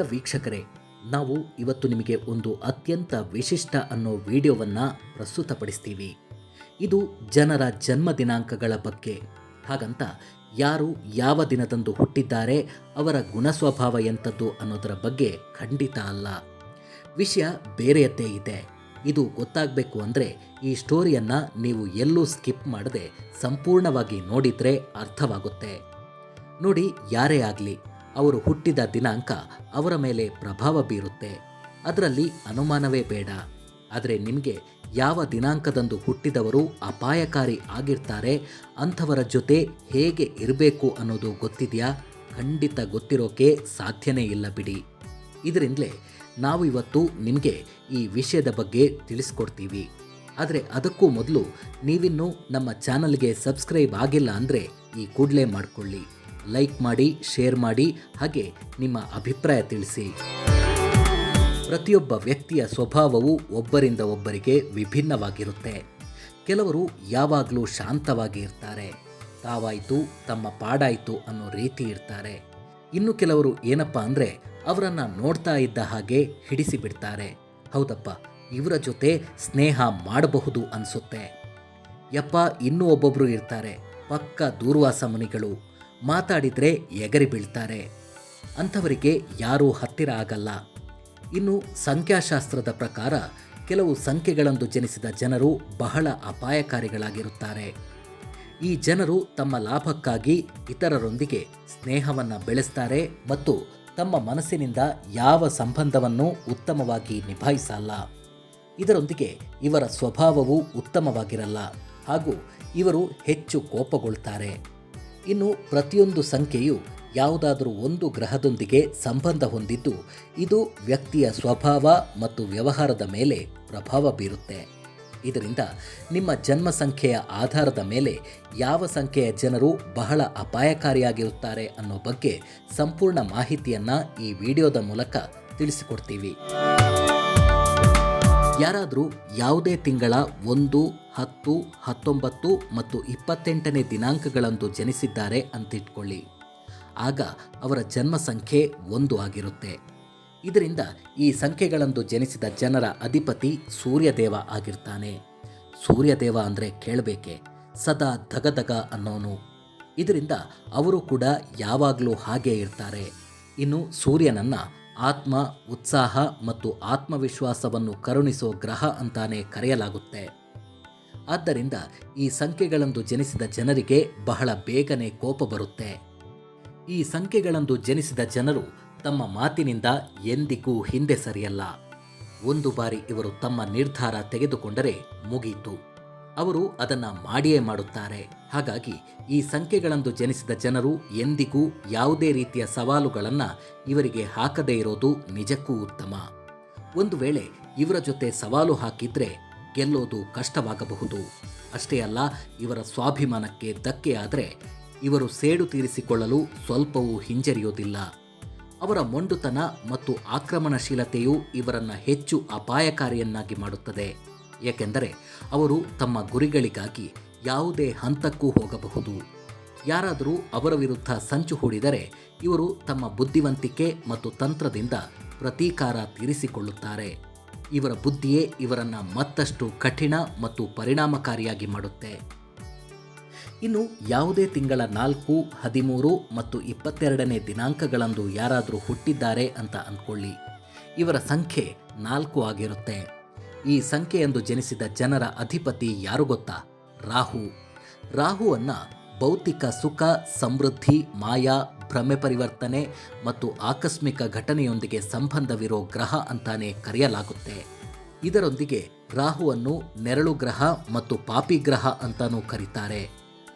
ವೀಕ್ಷಕರೇ, ನಾವು ಇವತ್ತು ನಿಮಗೆ ಒಂದು ಅತ್ಯಂತ ವಿಶಿಷ್ಟ ಅನ್ನೋ ವಿಡಿಯೋವನ್ನು ಪ್ರಸ್ತುತಪಡಿಸ್ತೀವಿ. ಇದು ಜನರ ಜನ್ಮ ದಿನಾಂಕಗಳ ಬಗ್ಗೆ. ಹಾಗಂತ ಯಾರು ಯಾವ ದಿನದಂದು ಹುಟ್ಟಿದ್ದಾರೆ, ಅವರ ಗುಣಸ್ವಭಾವ ಎಂಥದ್ದು ಅನ್ನೋದರ ಬಗ್ಗೆ ಖಂಡಿತ ಅಲ್ಲ. ವಿಷಯ ಬೇರೆಯದ್ದೇ ಇದೆ. ಇದು ಗೊತ್ತಾಗಬೇಕು ಅಂದರೆ ಈ ಸ್ಟೋರಿಯನ್ನು ನೀವು ಎಲ್ಲೂ ಸ್ಕಿಪ್ ಮಾಡದೆ ಸಂಪೂರ್ಣವಾಗಿ ನೋಡಿದರೆ ಅರ್ಥವಾಗುತ್ತೆ. ನೋಡಿ ಯಾರೇ ಆಗಲಿ ಅವರು ಹುಟ್ಟಿದ ದಿನಾಂಕ ಅವರ ಮೇಲೆ ಪ್ರಭಾವ ಬೀರುತ್ತೆ. ಅದರಲ್ಲಿ ಅನುಮಾನವೇ ಬೇಡ. ಆದರೆ ನಿಮಗೆ ಯಾವ ದಿನಾಂಕದಂದು ಹುಟ್ಟಿದವರು ಅಪಾಯಕಾರಿ ಆಗಿರ್ತಾರೆ, ಅಂಥವರ ಜೊತೆ ಹೇಗೆ ಇರಬೇಕು ಅನ್ನೋದು ಗೊತ್ತಿದೆಯಾ? ಖಂಡಿತ ಗೊತ್ತಿರೋಕೆ ಸಾಧ್ಯನೇ ಇಲ್ಲ ಬಿಡಿ. ಇದರಿಂದಲೇ ನಾವು ಇವತ್ತು ನಿಮಗೆ ಈ ವಿಷಯದ ಬಗ್ಗೆ ತಿಳಿಸ್ಕೊಡ್ತೀವಿ. ಆದರೆ ಅದಕ್ಕೂ ಮೊದಲು ನೀವಿನ್ನೂ ನಮ್ಮ ಚಾನಲ್ಗೆ ಸಬ್ಸ್ಕ್ರೈಬ್ ಆಗಿಲ್ಲ ಅಂದರೆ ಈ ಕೂಡಲೇ ಮಾಡಿಕೊಳ್ಳಿ. ಲೈಕ್ ಮಾಡಿ, ಶೇರ್ ಮಾಡಿ, ಹಾಗೆ ನಿಮ್ಮ ಅಭಿಪ್ರಾಯ ತಿಳಿಸಿ. ಪ್ರತಿಯೊಬ್ಬ ವ್ಯಕ್ತಿಯ ಸ್ವಭಾವವು ಒಬ್ಬರಿಂದ ಒಬ್ಬರಿಗೆ ವಿಭಿನ್ನವಾಗಿರುತ್ತೆ. ಕೆಲವರು ಯಾವಾಗಲೂ ಶಾಂತವಾಗಿ ಇರ್ತಾರೆ. ತಾವಾಯಿತು, ತಮ್ಮ ಪಾಡಾಯಿತು ಅನ್ನೋ ರೀತಿ ಇರ್ತಾರೆ. ಇನ್ನು ಕೆಲವರು ಏನಪ್ಪ ಅಂದರೆ ಅವರನ್ನು ನೋಡ್ತಾ ಇದ್ದ ಹಾಗೆ ಹಿಡಿಸಿಬಿಡ್ತಾರೆ. ಹೌದಪ್ಪ, ಇವರ ಜೊತೆ ಸ್ನೇಹ ಮಾಡಬಹುದು ಅನಿಸುತ್ತೆ. ಯಪ್ಪ, ಇನ್ನೂ ಒಬ್ಬೊಬ್ಬರು ಇರ್ತಾರೆ. ಪಕ್ಕ ದೂರ್ವಾಸ ಮುನಿಗಳು. ಮಾತಾಡಿದರೆ ಎಗರಿ ಬೀಳ್ತಾರೆ. ಅಂಥವರಿಗೆ ಯಾರೂ ಹತ್ತಿರ ಆಗಲ್ಲ. ಇನ್ನು ಸಂಖ್ಯಾಶಾಸ್ತ್ರದ ಪ್ರಕಾರ ಕೆಲವು ಸಂಖ್ಯೆಗಳಂದು ಜನಿಸಿದ ಜನರು ಬಹಳ ಅಪಾಯಕಾರಿಗಳಾಗಿರುತ್ತಾರೆ. ಈ ಜನರು ತಮ್ಮ ಲಾಭಕ್ಕಾಗಿ ಇತರರೊಂದಿಗೆ ಸ್ನೇಹವನ್ನು ಬೆಳೆಸ್ತಾರೆ ಮತ್ತು ತಮ್ಮ ಮನಸ್ಸಿನಿಂದ ಯಾವ ಸಂಬಂಧವನ್ನು ಉತ್ತಮವಾಗಿ ನಿಭಾಯಿಸಲ್ಲ. ಇದರೊಂದಿಗೆ ಇವರ ಸ್ವಭಾವವು ಉತ್ತಮವಾಗಿರಲ್ಲ. ಹಾಗೂ ಇವರು ಹೆಚ್ಚು ಕೋಪಗೊಳ್ತಾರೆ. ಇನ್ನು ಪ್ರತಿಯೊಂದು ಸಂಖ್ಯೆಯು ಯಾವುದಾದರೂ ಒಂದು ಗ್ರಹದೊಂದಿಗೆ ಸಂಬಂಧ ಹೊಂದಿದ್ದು, ಇದು ವ್ಯಕ್ತಿಯ ಸ್ವಭಾವ ಮತ್ತು ವ್ಯವಹಾರದ ಮೇಲೆ ಪ್ರಭಾವ ಬೀರುತ್ತೆ. ಇದರಿಂದ ನಿಮ್ಮ ಜನ್ಮ ಸಂಖ್ಯೆಯ ಆಧಾರದ ಮೇಲೆ ಯಾವ ಸಂಖ್ಯೆಯ ಜನರು ಬಹಳ ಅಪಾಯಕಾರಿಯಾಗಿರುತ್ತಾರೆ ಅನ್ನೋ ಬಗ್ಗೆ ಸಂಪೂರ್ಣ ಮಾಹಿತಿಯನ್ನು ಈ ವಿಡಿಯೋದ ಮೂಲಕ ತಿಳಿಸಿಕೊಡ್ತೀವಿ. ಯಾರಾದರೂ ಯಾವುದೇ ತಿಂಗಳ ಒಂದು ಹತ್ತು, ಹತ್ತೊಂಬತ್ತು ಮತ್ತು ಇಪ್ಪತ್ತೆಂಟನೇ ದಿನಾಂಕಗಳಂದು ಜನಿಸಿದ್ದಾರೆ ಅಂತಿಟ್ಕೊಳ್ಳಿ. ಆಗ ಅವರ ಜನ್ಮ ಸಂಖ್ಯೆ ಒಂದು ಆಗಿರುತ್ತೆ. ಇದರಿಂದ ಈ ಸಂಖ್ಯೆಗಳಂದು ಜನಿಸಿದ ಜನರ ಅಧಿಪತಿ ಸೂರ್ಯದೇವ ಆಗಿರ್ತಾನೆ. ಸೂರ್ಯದೇವ ಅಂದರೆ ಕೇಳಬೇಕೆ, ಸದಾ ಧಗಧಗ ಅನ್ನೋನು. ಇದರಿಂದ ಅವರು ಕೂಡ ಯಾವಾಗಲೂ ಹಾಗೆ ಇರ್ತಾರೆ. ಇನ್ನು ಸೂರ್ಯನನ್ನು ಆತ್ಮ, ಉತ್ಸಾಹ ಮತ್ತು ಆತ್ಮವಿಶ್ವಾಸವನ್ನು ಕರುಣಿಸೋ ಗ್ರಹ ಅಂತಾನೆ ಕರೆಯಲಾಗುತ್ತೆ. ಆದ್ದರಿಂದ ಈ ಸಂಖ್ಯೆಗಳಂದು ಜನಿಸಿದ ಜನರಿಗೆ ಬಹಳ ಬೇಗನೆ ಕೋಪ ಬರುತ್ತೆ. ಈ ಸಂಖ್ಯೆಗಳಂದು ಜನಿಸಿದ ಜನರು ತಮ್ಮ ಮಾತಿನಿಂದ ಎಂದಿಗೂ ಹಿಂದೆ ಸರಿಯಲ್ಲ. ಒಂದು ಬಾರಿ ಇವರು ತಮ್ಮ ನಿರ್ಧಾರ ತೆಗೆದುಕೊಂಡರೆ ಮುಗೀತು. ಅವರು ಅದನ್ನ ಮಾಡಿಯೇ ಮಾಡುತ್ತಾರೆ. ಹಾಗಾಗಿ ಈ ಸಂಖ್ಯೆಗಳಂದು ಜನಿಸಿದ ಜನರು ಎಂದಿಗೂ ಯಾವುದೇ ರೀತಿಯ ಸವಾಲುಗಳನ್ನು ಇವರಿಗೆ ಹಾಕದೇ ಇರೋದು ನಿಜಕ್ಕೂ ಉತ್ತಮ. ಒಂದು ವೇಳೆ ಇವರ ಜೊತೆ ಸವಾಲು ಹಾಕಿದ್ರೆ ಗೆಲ್ಲೋದು ಕಷ್ಟವಾಗಬಹುದು. ಅಷ್ಟೇ ಅಲ್ಲ, ಇವರ ಸ್ವಾಭಿಮಾನಕ್ಕೆ ಧಕ್ಕೆಯಾದರೆ ಇವರು ಸೇಡು ತೀರಿಸಿಕೊಳ್ಳಲು ಸ್ವಲ್ಪವೂ ಹಿಂಜರಿಯೋದಿಲ್ಲ. ಅವರ ಮೊಂಡುತನ ಮತ್ತು ಆಕ್ರಮಣಶೀಲತೆಯು ಇವರನ್ನು ಹೆಚ್ಚು ಅಪಾಯಕಾರಿಯನ್ನಾಗಿ ಮಾಡುತ್ತದೆ. ಏಕೆಂದರೆ ಅವರು ತಮ್ಮ ಗುರಿಗಳಿಗಾಗಿ ಯಾವುದೇ ಹಂತಕ್ಕೂ ಹೋಗಬಹುದು. ಯಾರಾದರೂ ಅವರ ವಿರುದ್ಧ ಸಂಚು ಹೂಡಿದರೆ ಇವರು ತಮ್ಮ ಬುದ್ಧಿವಂತಿಕೆ ಮತ್ತು ತಂತ್ರದಿಂದ ಪ್ರತೀಕಾರ ತೀರಿಸಿಕೊಳ್ಳುತ್ತಾರೆ. ಇವರ ಬುದ್ಧಿಯೇ ಇವರನ್ನು ಮತ್ತಷ್ಟು ಕಠಿಣ ಮತ್ತು ಪರಿಣಾಮಕಾರಿಯಾಗಿ ಮಾಡುತ್ತೆ. ಇನ್ನು ಯಾವುದೇ ತಿಂಗಳ ನಾಲ್ಕು, ಹದಿಮೂರು ಮತ್ತು ಇಪ್ಪತ್ತೆರಡನೇ ದಿನಾಂಕಗಳಂದು ಯಾರಾದರೂ ಹುಟ್ಟಿದ್ದಾರೆ ಅಂತ ಅಂದ್ಕೊಳ್ಳಿ. ಇವರ ಸಂಖ್ಯೆ ನಾಲ್ಕು ಆಗಿರುತ್ತೆ. ಈ ಸಂಖ್ಯೆಯಂದು ಜನಿಸಿದ ಜನರ ಅಧಿಪತಿ ಯಾರು ಗೊತ್ತಾ? ರಾಹು. ರಾಹುವನ್ನು ಭೌತಿಕ ಸುಖ, ಸಮೃದ್ಧಿ, ಮಾಯಾ ಭ್ರಮೆ ಪರಿವರ್ತನೆ ಮತ್ತು ಆಕಸ್ಮಿಕ ಘಟನೆಯೊಂದಿಗೆ ಸಂಬಂಧವಿರೋ ಗ್ರಹ ಅಂತಾನೆ ಕರೆಯಲಾಗುತ್ತೆ. ಇದರೊಂದಿಗೆ ರಾಹುವನ್ನು ನೆರಳು ಗ್ರಹ ಮತ್ತು ಪಾಪಿ ಗ್ರಹ ಅಂತಾನೂ ಕರೀತಾರೆ.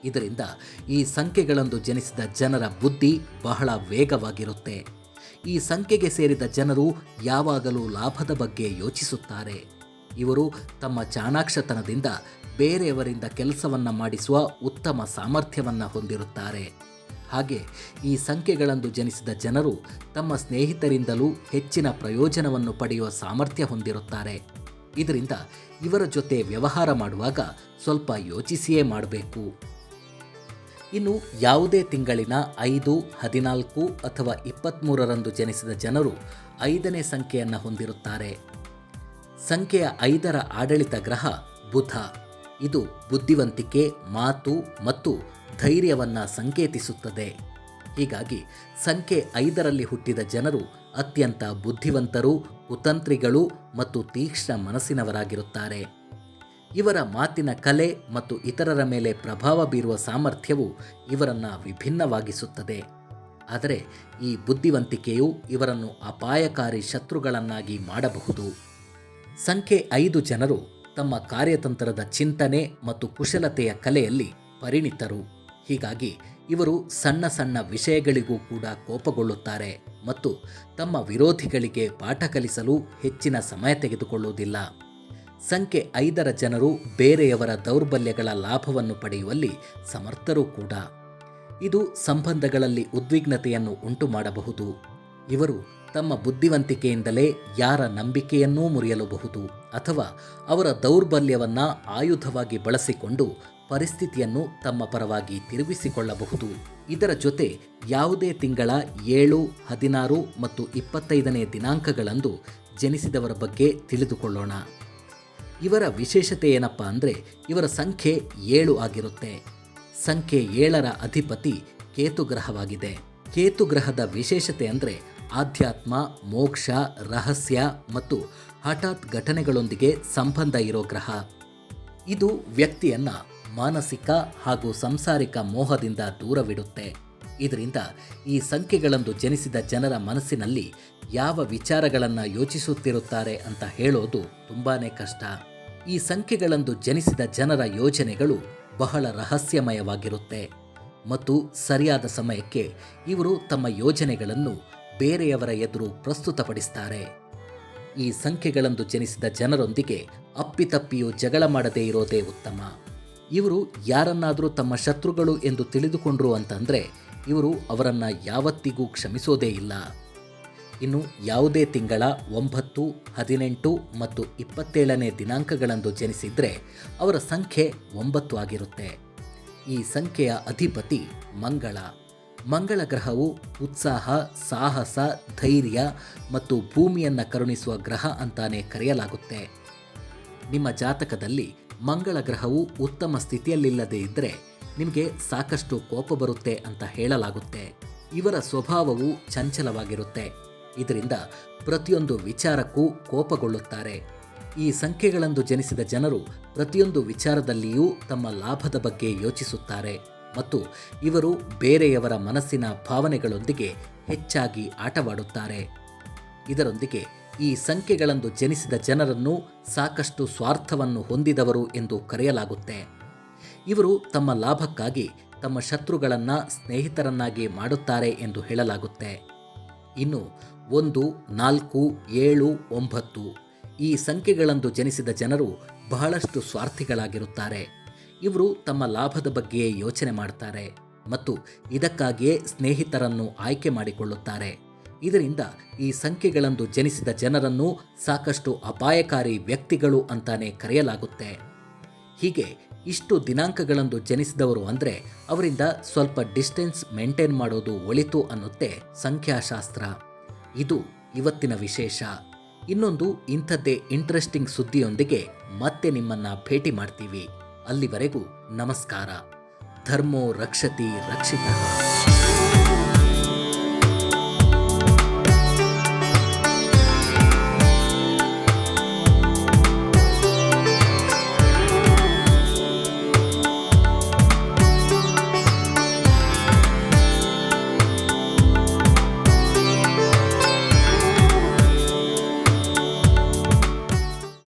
ಇದರಿಂದ ಈ ಸಂಖ್ಯೆಗಳಂದು ಜನಿಸಿದ ಜನರ ಬುದ್ಧಿ ಬಹಳ ವೇಗವಾಗಿರುತ್ತೆ. ಈ ಸಂಖ್ಯೆಗೆ ಸೇರಿದ ಜನರು ಯಾವಾಗಲೂ ಲಾಭದ ಬಗ್ಗೆ ಯೋಚಿಸುತ್ತಾರೆ. ಇವರು ತಮ್ಮ ಚಾಣಾಕ್ಷತನದಿಂದ ಬೇರೆಯವರಿಂದ ಕೆಲಸವನ್ನು ಮಾಡಿಸುವ ಉತ್ತಮ ಸಾಮರ್ಥ್ಯವನ್ನು ಹೊಂದಿರುತ್ತಾರೆ. ಹಾಗೆ ಈ ಸಂಖ್ಯೆಗಳಂದು ಜನಿಸಿದ ಜನರು ತಮ್ಮ ಸ್ನೇಹಿತರಿಂದಲೂ ಹೆಚ್ಚಿನ ಪ್ರಯೋಜನವನ್ನು ಪಡೆಯುವ ಸಾಮರ್ಥ್ಯ ಹೊಂದಿರುತ್ತಾರೆ. ಇದರಿಂದ ಇವರ ಜೊತೆ ವ್ಯವಹಾರ ಮಾಡುವಾಗ ಸ್ವಲ್ಪ ಯೋಚಿಸಿಯೇ ಮಾಡಬೇಕು. ಇನ್ನು ಯಾವುದೇ ತಿಂಗಳಿನ ಐದು, ಹದಿನಾಲ್ಕು ಅಥವಾ ಇಪ್ಪತ್ತ್ಮೂರರಂದು ಜನಿಸಿದ ಜನರು ಐದನೇ ಸಂಖ್ಯೆಯನ್ನು ಹೊಂದಿರುತ್ತಾರೆ. ಸಂಖ್ಯೆಯ ಐದರ ಆಡಳಿತ ಗ್ರಹ ಬುಧ. ಇದು ಬುದ್ಧಿವಂತಿಕೆ, ಮಾತು ಮತ್ತು ಧೈರ್ಯವನ್ನು ಸಂಕೇತಿಸುತ್ತದೆ. ಹೀಗಾಗಿ ಸಂಖ್ಯೆ ಐದರಲ್ಲಿ ಹುಟ್ಟಿದ ಜನರು ಅತ್ಯಂತ ಬುದ್ಧಿವಂತರು, ಕುತಂತ್ರಿಗಳು ಮತ್ತು ತೀಕ್ಷ್ಣ ಮನಸ್ಸಿನವರಾಗಿರುತ್ತಾರೆ. ಇವರ ಮಾತಿನ ಕಲೆ ಮತ್ತು ಇತರರ ಮೇಲೆ ಪ್ರಭಾವ ಬೀರುವ ಸಾಮರ್ಥ್ಯವು ಇವರನ್ನು ವಿಭಿನ್ನವಾಗಿಸುತ್ತದೆ. ಆದರೆ ಈ ಬುದ್ಧಿವಂತಿಕೆಯು ಇವರನ್ನು ಅಪಾಯಕಾರಿ ಶತ್ರುಗಳನ್ನಾಗಿ ಮಾಡಬಹುದು. ಸಂಖ್ಯೆ ಐದು ಜನರು ತಮ್ಮ ಕಾರ್ಯತಂತ್ರದ ಚಿಂತನೆ ಮತ್ತು ಕುಶಲತೆಯ ಕಲೆಯಲ್ಲಿ ಪರಿಣಿತರು. ಹೀಗಾಗಿ ಇವರು ಸಣ್ಣ ಸಣ್ಣ ವಿಷಯಗಳಿಗೂ ಕೂಡ ಕೋಪಗೊಳ್ಳುತ್ತಾರೆ ಮತ್ತು ತಮ್ಮ ವಿರೋಧಿಗಳಿಗೆ ಪಾಠ ಕಲಿಸಲು ಹೆಚ್ಚಿನ ಸಮಯ ತೆಗೆದುಕೊಳ್ಳುವುದಿಲ್ಲ. ಸಂಖ್ಯೆ ಐದರ ಜನರು ಬೇರೆಯವರ ದೌರ್ಬಲ್ಯಗಳ ಲಾಭವನ್ನು ಪಡೆಯುವಲ್ಲಿ ಸಮರ್ಥರೂ ಕೂಡ. ಇದು ಸಂಬಂಧಗಳಲ್ಲಿ ಉದ್ವಿಗ್ನತೆಯನ್ನು ಉಂಟು ಮಾಡಬಹುದು ಇವರು ತಮ್ಮ ಬುದ್ಧಿವಂತಿಕೆಯಿಂದಲೇ ಯಾರ ನಂಬಿಕೆಯನ್ನೂ ಮುರಿಯಲುಬಹುದು ಅಥವಾ ಅವರ ದೌರ್ಬಲ್ಯವನ್ನು ಆಯುಧವಾಗಿ ಬಳಸಿಕೊಂಡು ಪರಿಸ್ಥಿತಿಯನ್ನು ತಮ್ಮ ಪರವಾಗಿ ತಿರುಗಿಸಿಕೊಳ್ಳಬಹುದು. ಇದರ ಜೊತೆ ಯಾವುದೇ ತಿಂಗಳ ಏಳು, ಹದಿನಾರು ಮತ್ತು ಇಪ್ಪತ್ತೈದನೇ ದಿನಾಂಕಗಳಂದು ಜನಿಸಿದವರ ಬಗ್ಗೆ ತಿಳಿದುಕೊಳ್ಳೋಣ. ಇವರ ವಿಶೇಷತೆ ಏನಪ್ಪ ಅಂದರೆ ಇವರ ಸಂಖ್ಯೆ ಏಳು ಆಗಿರುತ್ತೆ. ಸಂಖ್ಯೆ ಏಳರ ಅಧಿಪತಿ ಕೇತುಗ್ರಹವಾಗಿದೆ. ಕೇತುಗ್ರಹದ ಕೇತು ಗ್ರಹದ ವಿಶೇಷತೆ ಅಂದರೆ ಆಧ್ಯಾತ್ಮ, ಮೋಕ್ಷ, ರಹಸ್ಯ ಮತ್ತು ಹಠಾತ್ ಘಟನೆಗಳೊಂದಿಗೆ ಸಂಬಂಧ ಇರೋ ಗ್ರಹ. ಇದು ವ್ಯಕ್ತಿಯನ್ನ ಮಾನಸಿಕ ಹಾಗೂ ಸಂಸಾರಿಕ ಮೋಹದಿಂದ ದೂರವಿಡುತ್ತೆ. ಇದರಿಂದ ಈ ಸಂಖ್ಯೆಗಳಂದು ಜನಿಸಿದ ಜನರ ಮನಸ್ಸಿನಲ್ಲಿ ಯಾವ ವಿಚಾರಗಳನ್ನು ಯೋಚಿಸುತ್ತಿರುತ್ತಾರೆ ಅಂತ ಹೇಳೋದು ತುಂಬಾ ಕಷ್ಟ. ಈ ಸಂಖ್ಯೆಗಳಂದು ಜನಿಸಿದ ಜನರ ಯೋಜನೆಗಳು ಬಹಳ ರಹಸ್ಯಮಯವಾಗಿರುತ್ತೆ. ಮತ್ತು ಸರಿಯಾದ ಸಮಯಕ್ಕೆ ಇವರು ತಮ್ಮ ಯೋಜನೆಗಳನ್ನು ಬೇರೆಯವರ ಎದುರು ಪ್ರಸ್ತುತಪಡಿಸ್ತಾರೆ. ಈ ಸಂಖ್ಯೆಗಳಂದು ಜನಿಸಿದ ಜನರೊಂದಿಗೆ ಅಪ್ಪಿತಪ್ಪಿಯೂ ಜಗಳ ಮಾಡದೇ ಇರೋದೇ ಉತ್ತಮ. ಇವರು ಯಾರನ್ನಾದರೂ ತಮ್ಮ ಶತ್ರುಗಳು ಎಂದು ತಿಳಿದುಕೊಂಡ್ರು ಅಂತಂದರೆ ಇವರು ಅವರನ್ನು ಯಾವತ್ತಿಗೂ ಕ್ಷಮಿಸೋದೇ ಇಲ್ಲ. ಇನ್ನು ಯಾವುದೇ ತಿಂಗಳ ಒಂಬತ್ತು, ಹದಿನೆಂಟು ಮತ್ತು ಇಪ್ಪತ್ತೇಳನೇ ದಿನಾಂಕಗಳಂದು ಜನಿಸಿದರೆ ಅವರ ಸಂಖ್ಯೆ ಒಂಬತ್ತು ಆಗಿರುತ್ತೆ. ಈ ಸಂಖ್ಯೆಯ ಅಧಿಪತಿ ಮಂಗಳ. ಮಂಗಳ ಗ್ರಹವು ಉತ್ಸಾಹ, ಸಾಹಸ, ಧೈರ್ಯ ಮತ್ತು ಭೂಮಿಯನ್ನು ಕರುಣಿಸುವ ಗ್ರಹ ಅಂತಾನೆ ಕರೆಯಲಾಗುತ್ತೆ. ನಿಮ್ಮ ಜಾತಕದಲ್ಲಿ ಮಂಗಳ ಗ್ರಹವು ಉತ್ತಮ ಸ್ಥಿತಿಯಲ್ಲಿಲ್ಲದೇ ಇದ್ದರೆ ನಿಮಗೆ ಸಾಕಷ್ಟು ಕೋಪ ಬರುತ್ತೆ ಅಂತ ಹೇಳಲಾಗುತ್ತೆ. ಇವರ ಸ್ವಭಾವವು ಚಂಚಲವಾಗಿರುತ್ತೆ. ಇದರಿಂದ ಪ್ರತಿಯೊಂದು ವಿಚಾರಕ್ಕೂ ಕೋಪಗೊಳ್ಳುತ್ತಾರೆ. ಈ ಸಂಖ್ಯೆಗಳಂದು ಜನಿಸಿದ ಜನರು ಪ್ರತಿಯೊಂದು ವಿಚಾರದಲ್ಲಿಯೂ ತಮ್ಮ ಲಾಭದ ಬಗ್ಗೆ ಯೋಚಿಸುತ್ತಾರೆ. ಮತ್ತು ಇವರು ಬೇರೆಯವರ ಮನಸ್ಸಿನ ಭಾವನೆಗಳೊಂದಿಗೆ ಹೆಚ್ಚಾಗಿ ಆಟವಾಡುತ್ತಾರೆ. ಇದರೊಂದಿಗೆ ಈ ಸಂಖ್ಯೆಗಳಂದು ಜನಿಸಿದ ಜನರನ್ನು ಸಾಕಷ್ಟು ಸ್ವಾರ್ಥವನ್ನು ಹೊಂದಿದವರು ಎಂದು ಕರೆಯಲಾಗುತ್ತೆ. ಇವರು ತಮ್ಮ ಲಾಭಕ್ಕಾಗಿ ತಮ್ಮ ಶತ್ರುಗಳನ್ನು ಸ್ನೇಹಿತರನ್ನಾಗಿ ಮಾಡುತ್ತಾರೆ ಎಂದು ಹೇಳಲಾಗುತ್ತೆ. ಇನ್ನು ಒಂದು, ನಾಲ್ಕು, ಏಳು, ಒಂಬತ್ತು ಈ ಸಂಖ್ಯೆಗಳಂದು ಜನಿಸಿದ ಜನರು ಬಹಳಷ್ಟು ಸ್ವಾರ್ಥಿಗಳಾಗಿರುತ್ತಾರೆ. ಇವರು ತಮ್ಮ ಲಾಭದ ಬಗ್ಗೆ ಯೋಚನೆ ಮಾಡ್ತಾರೆ ಮತ್ತು ಇದಕ್ಕಾಗಿಯೇ ಸ್ನೇಹಿತರನ್ನು ಆಯ್ಕೆ ಮಾಡಿಕೊಳ್ಳುತ್ತಾರೆ. ಇದರಿಂದ ಈ ಸಂಖ್ಯೆಗಳಂದು ಜನಿಸಿದ ಜನರನ್ನು ಸಾಕಷ್ಟು ಅಪಾಯಕಾರಿ ವ್ಯಕ್ತಿಗಳು ಅಂತಾನೆ ಕರೆಯಲಾಗುತ್ತೆ. ಹೀಗೆ ಇಷ್ಟು ದಿನಾಂಕಗಳಂದು ಜನಿಸಿದವರು ಅಂದರೆ ಅವರಿಂದ ಸ್ವಲ್ಪ ಡಿಸ್ಟೆನ್ಸ್ ಮೇಂಟೈನ್ ಮಾಡೋದು ಒಳಿತು ಅನ್ನುತ್ತೆ ಸಂಖ್ಯಾಶಾಸ್ತ್ರ. ಇದು ಇವತ್ತಿನ ವಿಶೇಷ. ಇನ್ನೊಂದು ಇಂಥದ್ದೇ ಇಂಟ್ರೆಸ್ಟಿಂಗ್ ಸುದ್ದಿಯೊಂದಿಗೆ ಮತ್ತೆ ನಿಮ್ಮನ್ನ ಭೇಟಿ ಮಾಡ್ತೀವಿ. ಅಲ್ಲಿವರೆಗೂ ನಮಸ್ಕಾರ. ಧರ್ಮೋ ರಕ್ಷತಿ ರಕ್ಷಿತ.